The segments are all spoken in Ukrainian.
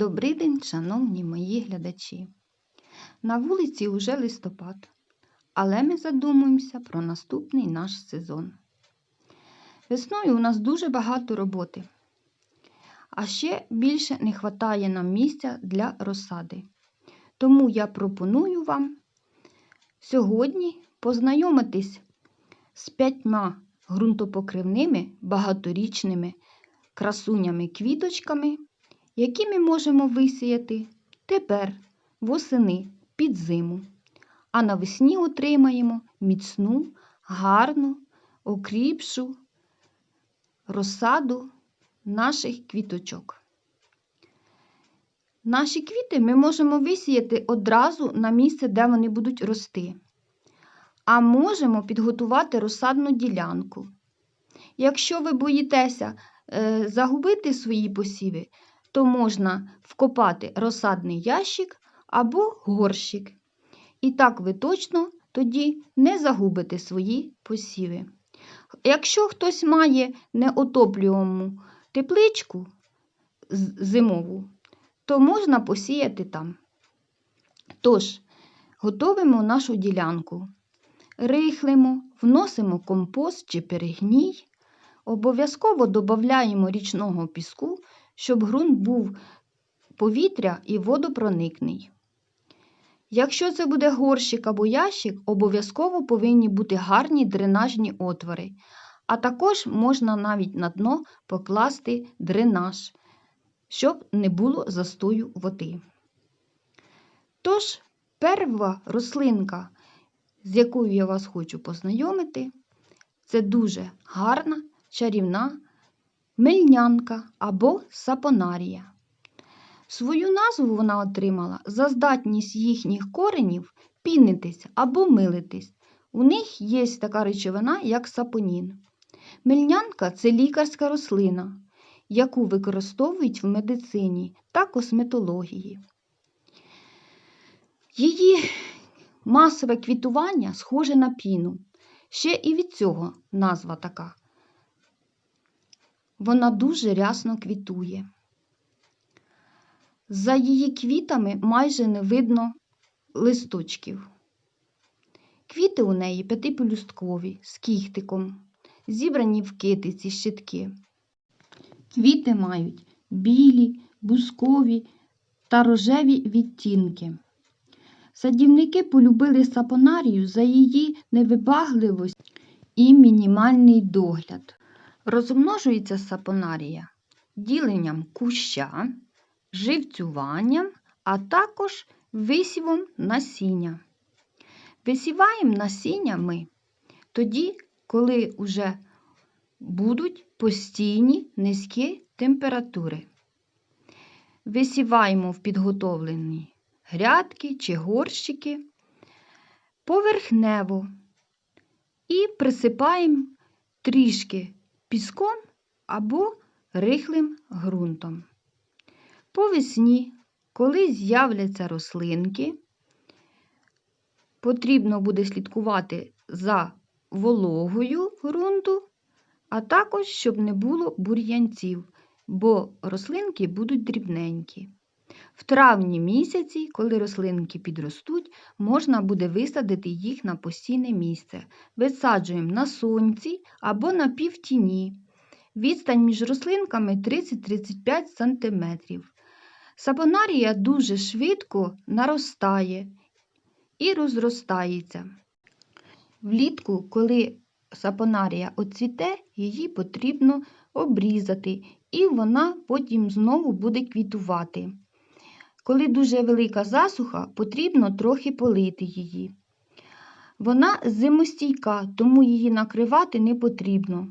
Добрий день, шановні мої глядачі. На вулиці уже листопад, але ми задумуємося про наступний наш сезон. Весною у нас дуже багато роботи, а ще більше не вистачає нам місця для розсади. Тому я пропоную вам сьогодні познайомитись з п'ятьма ґрунтопокривними багаторічними красунями-квіточками, які ми можемо висіяти тепер восени під зиму, а навесні отримаємо міцну, гарну, окріпшу розсаду наших квіточок. Наші квіти ми можемо висіяти одразу на місце, де вони будуть рости. А можемо підготувати розсадну ділянку. Якщо ви боїтеся е, загубити свої посіви, то можна вкопати розсадний ящик або горщик. І так ви точно тоді не загубите свої посіви. Якщо хтось має неотоплювану тепличку зимову, то можна посіяти там. Тож, готовимо нашу ділянку, рихлимо, вносимо компост чи перегній, обов'язково додаємо річного піску, щоб ґрунт був повітря і водопроникний. Якщо це буде горщик або ящик, обов'язково повинні бути гарні дренажні отвори, а також можна навіть на дно покласти дренаж, щоб не було застою води. Тож, перша рослинка, з якою я вас хочу познайомити, це дуже гарна чарівна мельнянка або сапонарія. Свою назву вона отримала за здатність їхніх коренів пінитись або милитись. У них є така речовина, як сапонін. Мельнянка це лікарська рослина, яку використовують в медицині та косметології. Її масове квітування схоже на піну. Ще і від цього назва така. Вона дуже рясно квітує. За її квітами майже не видно листочків. Квіти у неї п'ятипелюсткові з кіхтиком, зібрані в китиці щитки. Квіти мають білі, бускові та рожеві відтінки. Садівники полюбили сапонарію за її невибагливість і мінімальний догляд. Розмножується сапонарія діленням куща, живцюванням, а також висівом насіння. Висіваємо насіння ми тоді, коли вже будуть постійні низькі температури. Висіваємо в підготовлені грядки чи горщики поверхнево і присипаємо трішки піском або рихлим ґрунтом. По весні, коли з'являться рослинки, потрібно буде слідкувати за вологою ґрунту, а також, щоб не було бур'янців, бо рослинки будуть дрібненькі. В травні місяці, коли рослинки підростуть, можна буде висадити їх на постійне місце. Висаджуємо на сонці або на півтіні. Відстань між рослинками 30-35 см. Сапонарія дуже швидко наростає і розростається. Влітку, коли сапонарія оцвіте, її потрібно обрізати, і вона потім знову буде квітувати. Коли дуже велика засуха, потрібно трохи полити її. Вона зимостійка, тому її накривати не потрібно.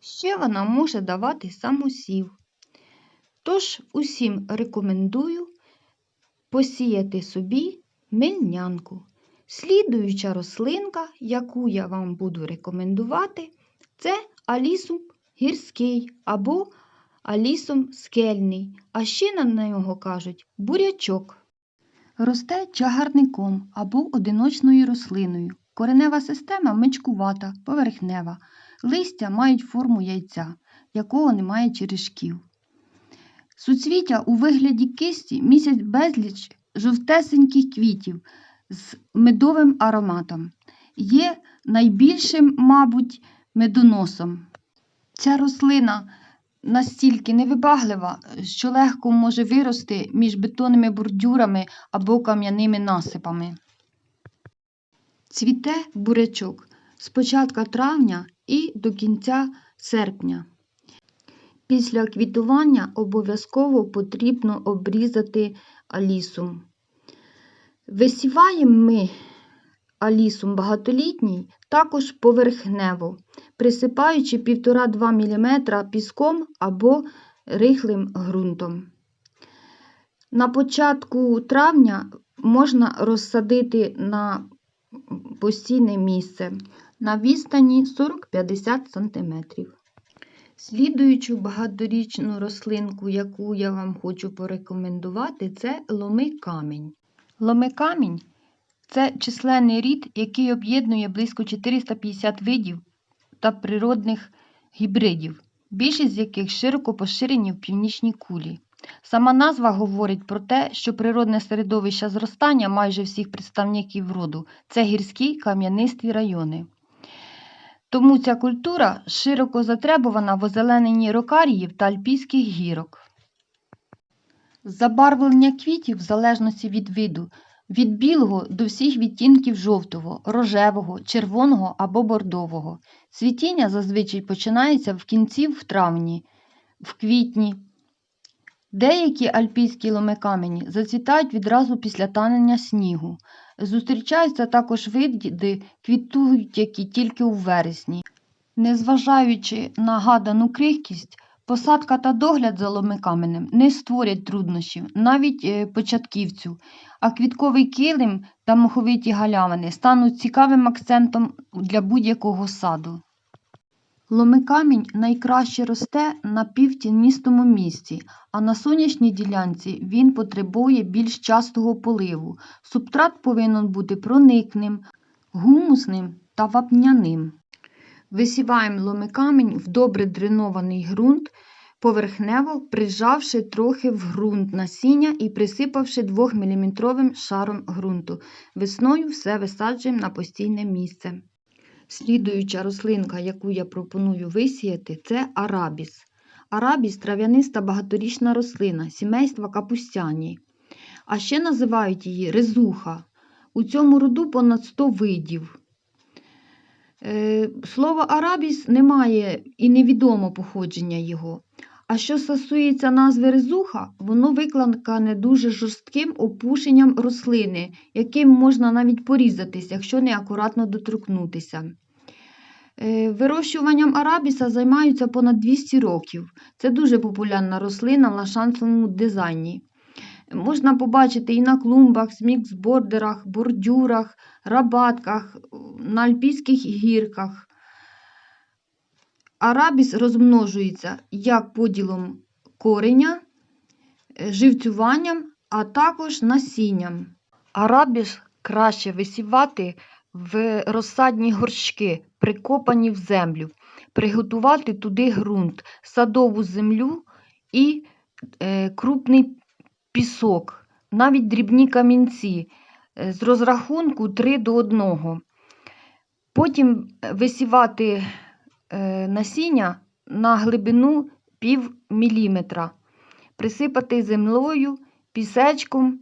Ще вона може давати самосів. Тож усім рекомендую посіяти собі мельнянку. Слідуюча рослинка, яку я вам буду рекомендувати, це алісум гірський або алісум скельний, а ще на нього кажуть бурячок. Росте чагарником або одиночною рослиною. Коренева система мечкувата, поверхнева. Листя мають форму яйця, якого немає черешків. Суцвіття у вигляді кисті місяць безліч жовтесеньких квітів з медовим ароматом. Є найбільшим, мабуть, медоносом. Ця рослина настільки невибаглива, що легко може вирости між бетонними бордюрами або кам'яними насипами. Цвіте бурячок з початку травня і до кінця серпня. Після квітування обов'язково потрібно обрізати алісум. Висіваємо ми алісум багатолітній також поверхнево, присипаючи 1,5-2 мм піском або рихлим ґрунтом. На початку травня можна розсадити на постійне місце на відстані 40-50 см. Слідуючу багаторічну рослинку, яку я вам хочу порекомендувати, це ломикамінь. Ломикамінь це численний рід, який об'єднує близько 450 видів та природних гібридів, більшість з яких широко поширені в північній кулі. Сама назва говорить про те, що природне середовище зростання майже всіх представників роду це гірські кам'янисті райони. Тому ця культура широко затребувана в озелененні рокаріїв та альпійських гірок. Забарвлення квітів в залежності від виду від білого до всіх відтінків жовтого, рожевого, червоного або бордового. Цвітіння зазвичай починається в кінці в травні, в квітні. Деякі альпійські ломикамені зацвітають відразу після танення снігу. Зустрічаються також види, квітують які тільки у вересні. Незважаючи на гадану крихкість, посадка та догляд за ломикаменем не створять труднощів навіть е, початківцю, а квітковий килим та моховиті галявини стануть цікавим акцентом для будь-якого саду. Ломикамінь найкраще росте на півтіністому місці, а на сонячній ділянці він потребує більш частого поливу. Субстрат повинен бути проникним, гумусним та вапняним. Висіваємо ломикамінь в добре дренований ґрунт, поверхнево прижавши трохи в ґрунт насіння і присипавши 2-мм шаром ґрунту. Весною все висаджуємо на постійне місце. Слідуюча рослинка, яку я пропоную висіяти, це арабіс. Арабіс трав'яниста багаторічна рослина, сімейства капустяні. А ще називають її резуха. У цьому роду понад 100 видів. Е, Слово арабіс немає і невідомо походження його. А що стосується назви резуха, воно викликане дуже жорстким опушенням рослини, яким можна навіть порізатись, якщо неакуратно доторкнутися. Е, Вирощуванням арабіса займаються понад 200 років. Це дуже популярна рослина в лашанцевому дизайні. Можна побачити і на клумбах, міксбордерах, бордюрах, рабатках, на альпійських гірках. Арабіс розмножується як поділом кореня, е, живцюванням, а також насінням. Арабіс краще висівати в розсадні горшки, прикопані в землю, приготувати туди ґрунт, садову землю і е, крупний пісок, навіть дрібні камінці е, з розрахунку 3 до 1. Потім висівати е, насіння на глибину пів міліметра, присипати землею, пісечком,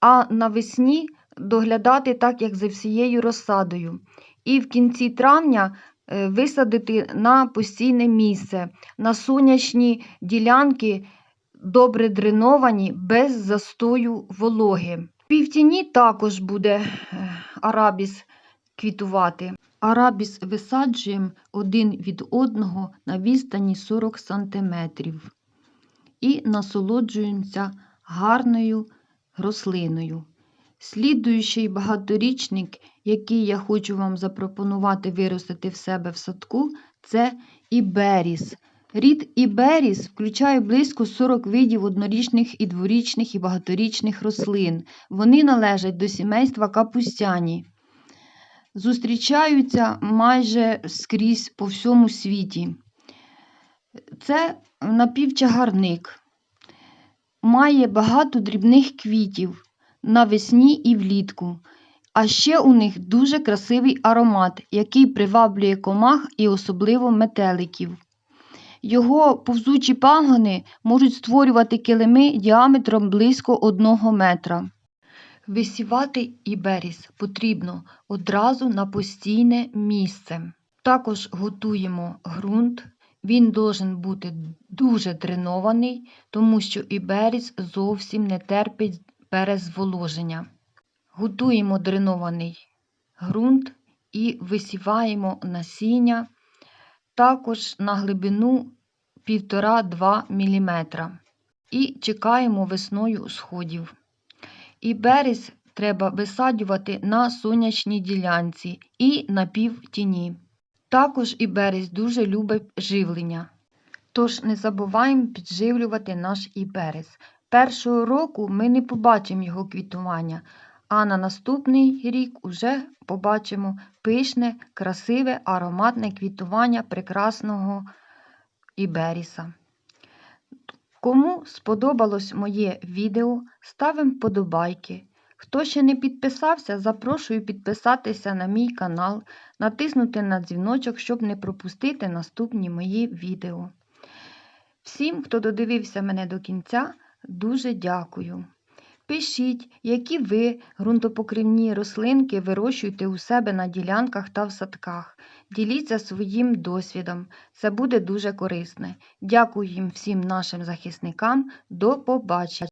а навесні доглядати так, як за всією розсадою. І в кінці травня е, висадити на постійне місце, на сонячні ділянки, добре дреновані, без застою вологи. В півтіні також буде е, арабіс квітувати. Арабіс висаджуємо один від одного на відстані 40 см і насолоджуємося гарною рослиною. Слідуючий багаторічник, який я хочу вам запропонувати виростити в себе в садку, це іберіс. Рід іберіс включає близько 40 видів однорічних і дворічних і багаторічних рослин. Вони належать до сімейства капустяні. зустрічаються майже скрізь по всьому світі. Це напівчагарник. Має багато дрібних квітів навесні і влітку. А ще у них дуже красивий аромат, який приваблює комах і особливо метеликів. Його повзучі пагони можуть створювати килими діаметром близько одного метра. Висівати іберіс потрібно одразу на постійне місце. Також готуємо ґрунт. Він должен бути дуже дренований, тому що іберіс зовсім не терпить перезволоження. Готуємо дренований ґрунт і висіваємо насіння також на глибину 1,5-2 мм. І чекаємо весною сходів. І берез треба висаджувати на сонячній ділянці і на півтіні. Також і берез дуже любить живлення. Тож не забуваємо підживлювати наш іберез. Першого року ми не побачимо його квітування, а на наступний рік уже побачимо пишне, красиве, ароматне квітування прекрасного іберіса. Кому сподобалось моє відео, ставимо вподобайки. Хто ще не підписався, запрошую підписатися на мій канал, натиснути на дзвіночок, щоб не пропустити наступні мої відео. Всім, хто додивився мене до кінця, дуже дякую. Пишіть, які ви ґрунтопокривні рослинки вирощуєте у себе на ділянках та в садках. Діліться своїм досвідом. Це буде дуже корисне. Дякую їм всім нашим захисникам. До побачення!